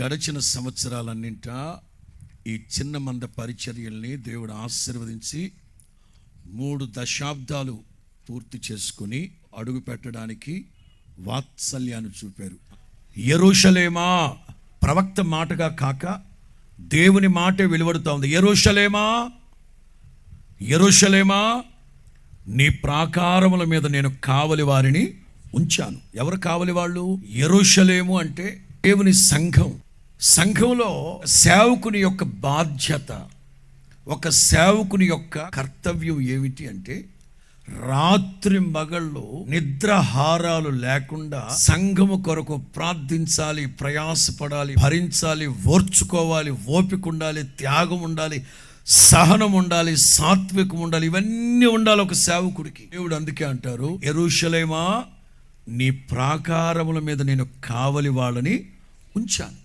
గడిచిన సంవత్సరాలన్నింట ఈ చిన్న మంద పరిచర్యల్ని దేవుడు ఆశీర్వదించి మూడు దశాబ్దాలు పూర్తి చేసుకుని అడుగు పెట్టడానికి వాత్సల్యాన్ని చూపారు. ఎరుషలేమా ప్రవక్త మాటగా కాక దేవుని మాటే వెలువడుతూ ఉంది. ఎరుషలేమా? ఎరుషలేమా? నీ ప్రాకారముల మీద నేను కావలి వారిని ఉంచాను. ఎవరు కావలి వాళ్ళు? ఎరుషలేము అంటే దేవుని సంఘం. సంఘంలో సేవకుని యొక్క బాధ్యత ఒక సేవకుని యొక్క కర్తవ్యం ఏమిటి అంటే రాత్రి మగళ్ళు నిద్రహారాలు లేకుండా సంఘము కొరకు ప్రార్థించాలి ప్రయాసపడాలి భరించాలి ఓర్చుకోవాలి ఓపిక ఉండాలి త్యాగం ఉండాలి సహనం ఉండాలి సాత్వికం ఉండాలి ఇవన్నీ ఉండాలి ఒక సేవకుడికి. దేవుడు అందుకే అంటారు ఎరుషలేమా నీ ప్రాకారముల మీద నేను కావలి వాళ్ళని ఉంచాను.